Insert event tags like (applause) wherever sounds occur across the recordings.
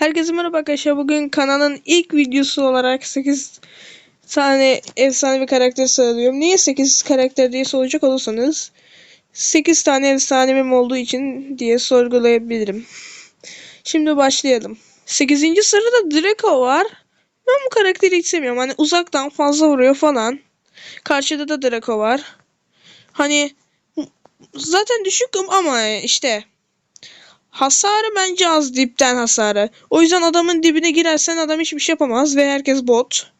Herkese merhaba arkadaşlar. Bugün kanalın ilk videosu olarak 8 tane efsane bir karakter sıralıyorum. Niye 8 karakter diye soracak olursanız 8 tane efsanemim olduğu için diye sorgulayabilirim. Şimdi başlayalım. 8. sırada Draco var. Ben bu karakteri hiç sevmiyorum. Hani uzaktan fazla vuruyor falan. Karşıda da Draco var. Hani zaten düşük ama işte Hasarı bence az dipten hasarı. O yüzden adamın dibine girersen adam hiçbir şey yapamaz ve herkes bot.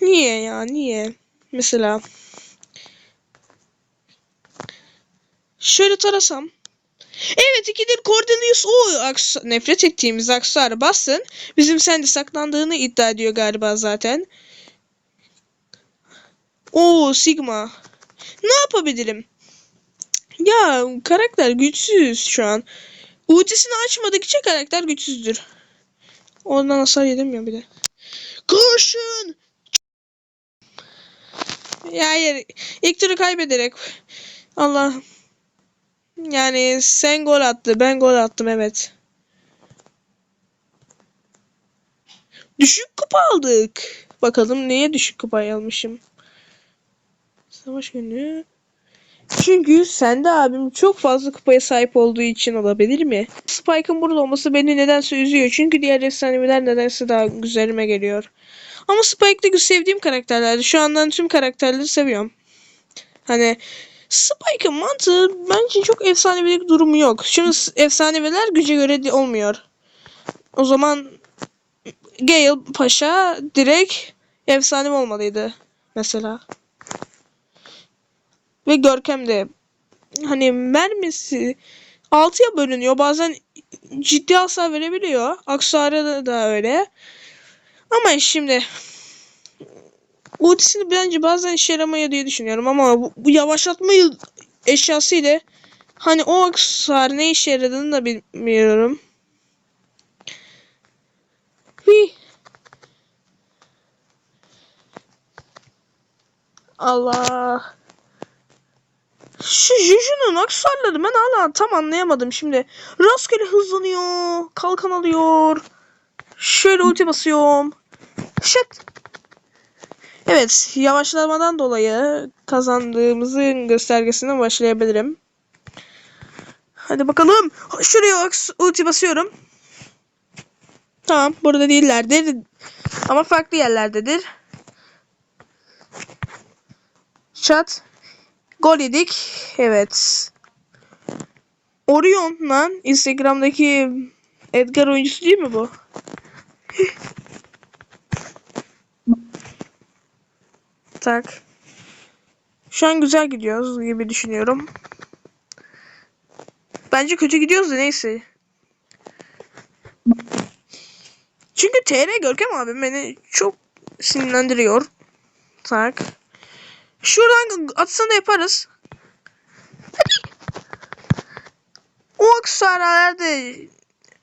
Niye ya niye? Mesela. Şöyle tarasam. Evet ikidir Cordelius o nefret ettiğimiz aksar basın. Bizim sende saklandığını iddia ediyor galiba zaten. O Sigma. Ne yapabilirim? Ya karakter güçsüz şu an. Ultisini açmadıkça karakter güçsüzdür. Ondan hasar yedim bir de. Kurşun! Ya hayır. İlk turu kaybederek. Allah. Yani sen gol attı. Ben gol attım evet. Düşük kupa aldık. Bakalım neye düşük kupa almışım. Savaş günü. Çünkü sende abim çok fazla kupaya sahip olduğu için olabilir mi? Spike'ın burada olması beni nedense üzüyor. Çünkü diğer efsaneler nedense daha güzelime geliyor. Ama Spike de sevdiğim karakterlerdi. Şu andan tüm karakterleri seviyorum. Hani Spike'ın mantığı bence çok efsanevilik durumu yok. Şimdi efsaneviler güce göre de olmuyor. O zaman Gale Paşa direkt efsane olmalıydı mesela. Ve Görkem de hani mermisi 6'ya bölünüyor. Bazen ciddi hasar verebiliyor. Aksar'a da öyle. Ama şimdi ultisini bence bazen işe yaramıyor diye düşünüyorum ama bu, bu yavaşlatma eşyası ile hani o aksar ne işe yaradığını da bilmiyorum. Hii. Allah. Şu Juju'nun aksarları ben hala tam anlayamadım şimdi. Rastgele hızlanıyor. Kalkan alıyor. Şöyle ulti basıyorum. Shit. Evet yavaşlamadan dolayı kazandığımızın göstergesine başlayabilirim. Hadi bakalım. Şuraya ulti basıyorum. Tamam burada değillerdir. Ama farklı yerlerdedir. Chat. Gol yedik. Evet. Orion lan Instagram'daki Edgar oyuncusu değil mi bu? (laughs) tak. Şu an güzel gidiyoruz gibi düşünüyorum. Bence kötü gidiyoruz da neyse. Çünkü TR Görkem abi beni çok sinirlendiriyor. Tak. Şuradan atsana yaparız. Hadi. O aksarlarda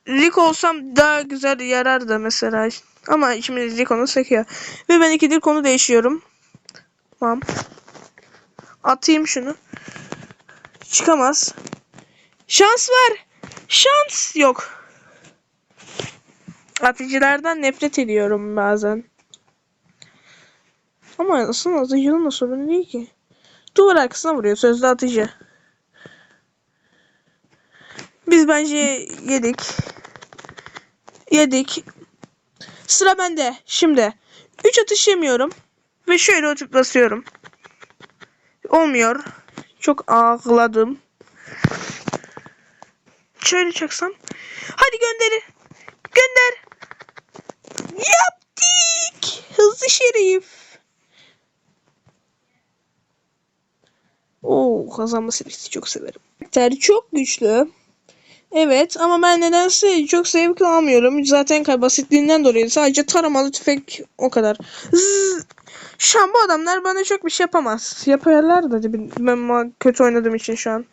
Rick olsam daha güzel yarardı mesela. Ama şimdi Rick onu sekiyor. Ve ben ikidir konu değişiyorum. Tamam. Atayım şunu. Çıkamaz. Şans var. Şans yok. Atıcılardan nefret ediyorum bazen. Ama aslında atıcının da sorunu değil ki. Duvar arkasına vuruyor sözlü atıcı. Biz bence yedik. Yedik. Sıra bende. Şimdi. 3 atış yemiyorum. Ve şöyle atıp basıyorum. Olmuyor. Çok ağladım. Şöyle çaksam. Hadi gönderi. Gönder. Yaptık. Hızlı şerif. Kazanma serisi çok severim. Karakter çok güçlü. Evet ama ben nedense çok zevk almıyorum. Zaten basitliğinden dolayı sadece taramalı tüfek o kadar. Şu an bu adamlar bana çok bir şey yapamaz. Yaparlar da ben kötü oynadığım için şu an.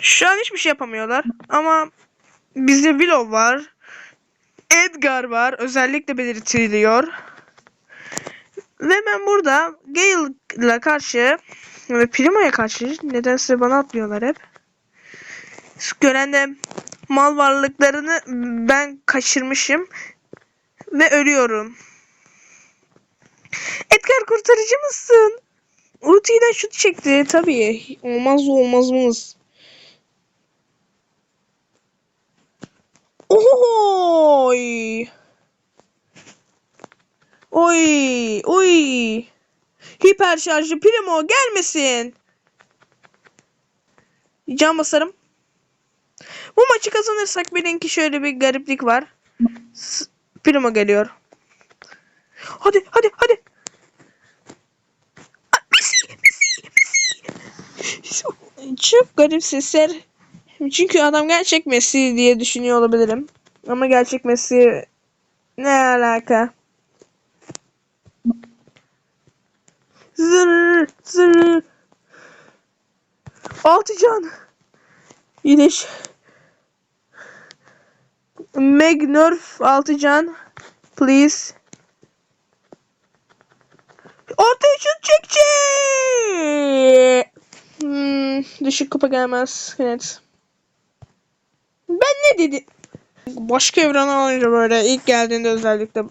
Şu an hiçbir şey yapamıyorlar. Ama bizde Willow var. Edgar var. Özellikle belirtiliyor. Ve ben burada Gale'la karşı ve Primo'ya karşı nedense bana atlıyorlar hep. Gören de mal varlıklarını ben kaçırmışım ve ölüyorum. Edgar kurtarıcı mısın? Ulti'den şut çekti tabii. Olmaz olmazımız. Oy! Oy! Oy! Hiper şarjı Primo gelmesin. Can basarım. Bu maçı kazanırsak benimki şöyle bir gariplik var. S- Primo geliyor. Hadi hadi hadi. Çok garip sesler. Çünkü adam gerçek Messi diye düşünüyor olabilirim. Ama gerçek Messi ne alaka? Zır zır. Altı can. İyileş. Meg Nerf altı can. Please. Ortaya şut çekecek. Hmm, düşük kupa gelmez. Evet. Ben ne dedim? Başka evren alınca böyle ilk geldiğinde özellikle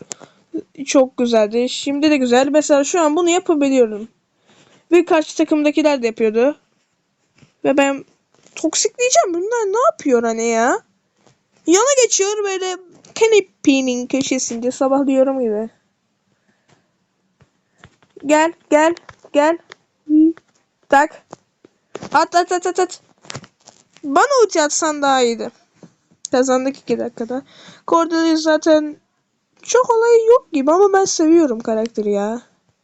çok güzeldi. Şimdi de güzel. Mesela şu an bunu yapabiliyorum. Ve karşı takımdakiler de yapıyordu. Ve ben toksikleyeceğim. Bunlar ne yapıyor hani ya? Yana geçiyor böyle kanepenin köşesinde sabahlıyorum gibi. Gel gel gel. Tak. At at at at at. Bana ulti atsan daha iyiydi. Kazandık 2 dakikada. Cordelius zaten çok olayı yok gibi ama ben seviyorum karakteri ya.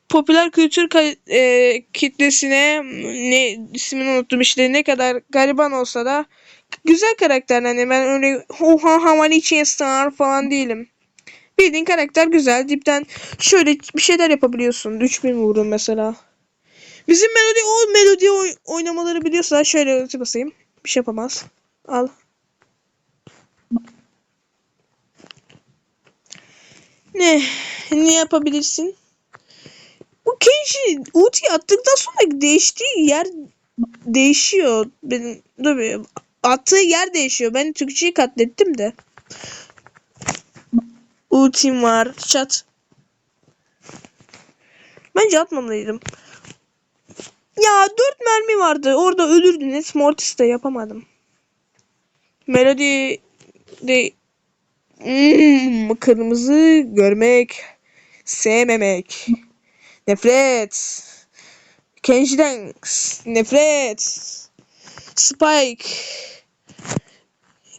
Popüler kültür e, kitlesine ne ismini unuttum işte ne kadar gariban olsa da güzel karakter hani ben öyle oha havali star falan değilim. Bildiğin karakter güzel. Dipten şöyle bir şeyler yapabiliyorsun. 3000 vurun mesela. Bizim melodi o melodi oy- oynamaları biliyorsa şöyle basayım. Bir şey yapamaz. Al. Ne? Ne yapabilirsin? Bu Kenji ulti attıktan sonra değiştiği yer değişiyor. Benim dur attığı yer değişiyor. Ben Türkçeyi katlettim de. Ultim var. Çat. Bence atmamalıydım. Ya dört mermi vardı. Orada ölürdünüz. Mortis de yapamadım. Melody de Hmm, kırmızı görmek sevmemek nefret Kenji'den nefret Spike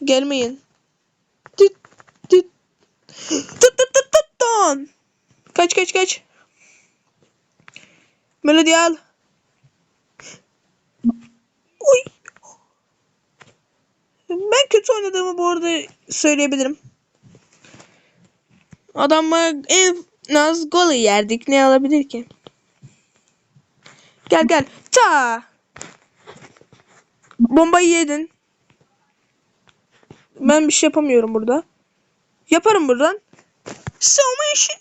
gelmeyin Tüt, tüt. Tut tut tut don. Kaç kaç kaç. Melodi al. Uy. Ben kötü oynadığımı bu arada söyleyebilirim. Adamla en az golü yerdik. Ne alabilir ki? Gel gel. Ta. Bombayı yedin. Ben bir şey yapamıyorum burada. Yaparım buradan. Savunma işi.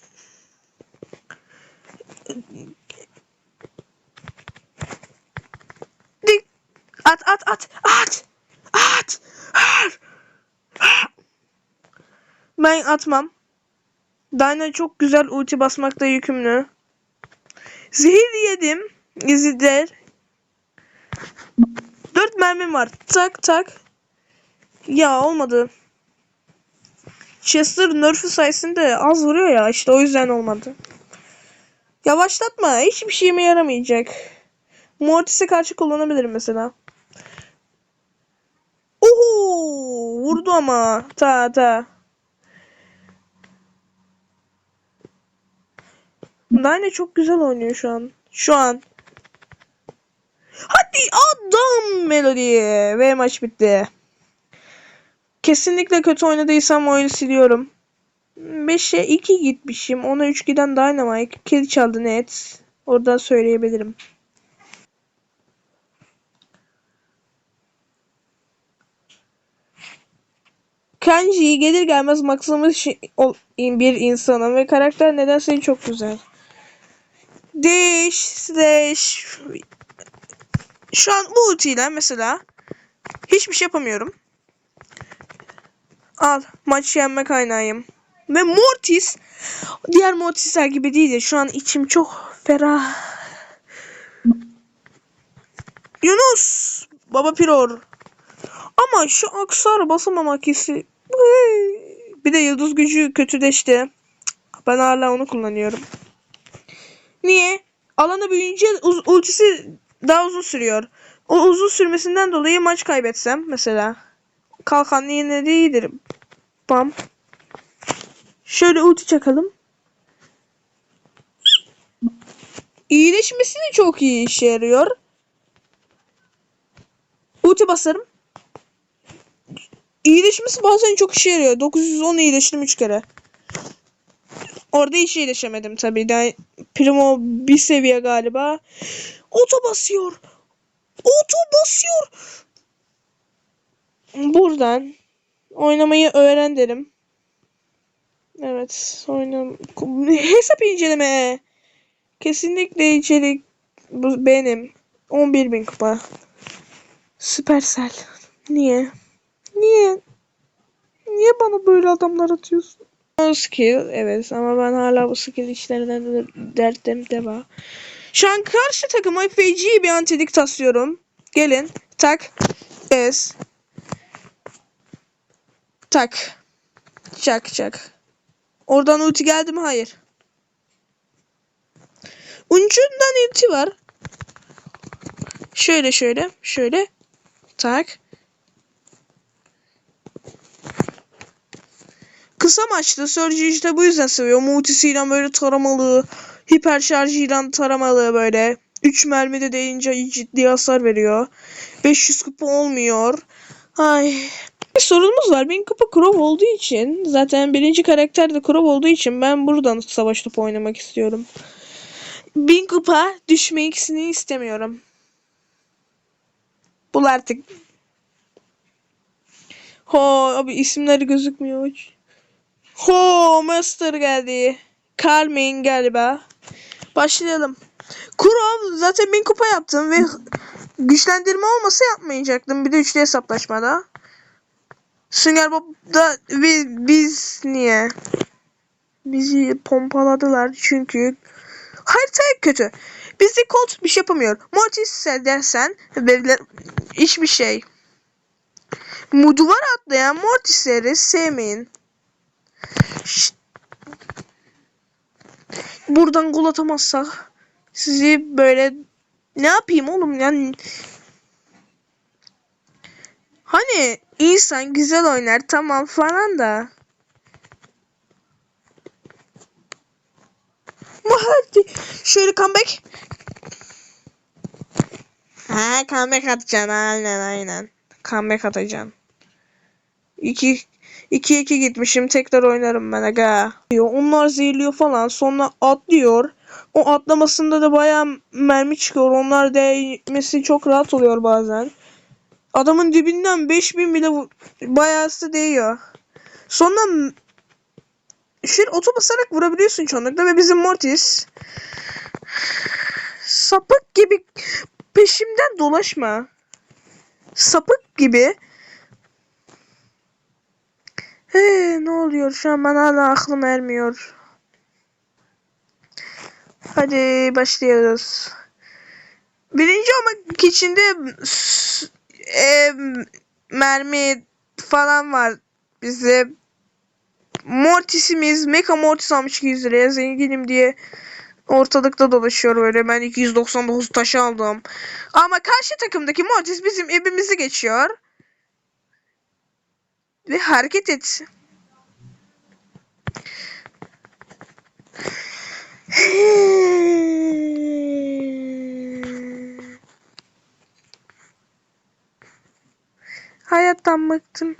Dik. At at at at. At. At. Ben atmam. Dyna çok güzel ulti basmakta yükümlü. Zehir yedim. İzler. Dört mermim var. Tak tak. Ya olmadı. Chester nerf'ü sayesinde az vuruyor ya işte o yüzden olmadı. Yavaşlatma hiçbir şeyime yaramayacak. Mortis'e karşı kullanabilirim mesela. Oho vurdu ama ta ta. Dyna çok güzel oynuyor şu an. Şu an. Hadi adam Melody ve maç bitti. Kesinlikle kötü oynadıysam oyunu siliyorum. 5'e 2 gitmişim. Ona 3 giden Dynamite. Kill çaldı net. Oradan söyleyebilirim. Kenji gelir gelmez maksimum bir insanım ve karakter nedense çok güzel. Dash slash şu an bu ultiyle mesela hiçbir şey yapamıyorum. Al maç yenme kaynağıyım. Ve Mortis diğer Mortisler gibi değil de şu an içim çok ferah. Yunus Baba Piror. Ama şu aksar basamamak hissi. Bir de yıldız gücü kötüleşti. Ben hala onu kullanıyorum. Niye? Alanı büyüyünce ultisi daha uzun sürüyor. O uzun sürmesinden dolayı maç kaybetsem mesela. Kalkan yine de iyidir. Bam. Şöyle ulti çakalım. İyileşmesi de çok iyi işe yarıyor. Ulti basarım. İyileşmesi bazen çok işe yarıyor. 910 iyileştim 3 kere. Orada hiç iyileşemedim tabii. Daha Primo bir seviye galiba. Oto basıyor. Oto basıyor. Buradan oynamayı öğren derim. Evet, oynam. (laughs) Hesap inceleme. Kesinlikle içerik bu benim. 11.000 kupa. Süpersel. Niye? Niye? Niye bana böyle adamlar atıyorsun? O skill evet ama ben hala bu skill işlerinden de dertlerim devam. Şu an karşı takıma feci bir antidik taslıyorum. Gelin. Tak. Es. Tak. Çak çak. Oradan ulti geldi mi? Hayır. Uncundan ulti var. Şöyle şöyle. Şöyle. Tak. Kısa maçlı Surge işte bu yüzden seviyorum. Ultisiyle böyle taramalı. Hiper şarjıyla taramalı böyle. 3 mermide deyince ciddi hasar veriyor. 500 kupa olmuyor. Ay. Bir sorunumuz var. Benim kupa Crow olduğu için zaten birinci karakter de Crow olduğu için ben buradan savaş topu oynamak istiyorum. Bin kupa düşme ikisini istemiyorum. Bul artık. Ho abi isimleri gözükmüyor hiç. Ho Master geldi. Carmen galiba. Başlayalım. Kurov zaten bin kupa yaptım ve güçlendirme olmasa yapmayacaktım. Bir de üçlü hesaplaşmada. Sünger Bob'da biz, biz niye? Bizi pompaladılar çünkü harita kötü. Bizi Colt bir şey yapamıyor. Mortis dersen verilen hiçbir şey. Duvar atlayan Mortis'leri sevmeyin. Buradan gol atamazsak sizi böyle ne yapayım oğlum? Yani hani insan güzel oynar tamam falan da. Hadi. Şöyle comeback. Ha comeback atacaksın aynen aynen. Comeback atacaksın 2 2 2 gitmişim tekrar oynarım ben aga. Onlar zehirliyor falan sonra atlıyor. O atlamasında da bayağı mermi çıkıyor. Onlar değmesi çok rahat oluyor bazen. Adamın dibinden 5000 bile bayağısı değiyor. Sonra şöyle oto basarak vurabiliyorsun çoğunlukla ve bizim Mortis sapık gibi peşimden dolaşma. Sapık gibi He ne oluyor şu an bana hala aklım ermiyor. Hadi başlıyoruz. Birinci olmak için de e, mermi falan var bize. Mortis'imiz Mecha Mortis almış 200 liraya zenginim diye ortalıkta dolaşıyor böyle. Ben 299 taş aldım. Ama karşı takımdaki Mortis bizim evimizi geçiyor. Ve hareket et. Hayattan bıktım.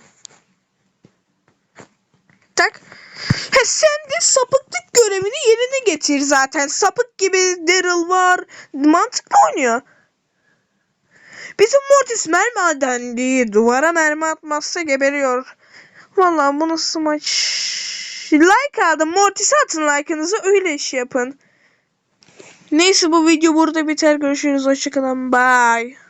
Tak. He sen de sapıklık görevini yerine getir zaten. Sapık gibi Daryl var. Mantıklı oynuyor. Bizim Mortis mermi. Duvara mermi atmazsa geberiyor. Vallahi bu nasıl maç? Like aldım. Mortis'e atın like'ınızı öyle iş yapın. Neyse bu video burada biter. Görüşürüz. Hoşçakalın. Bye.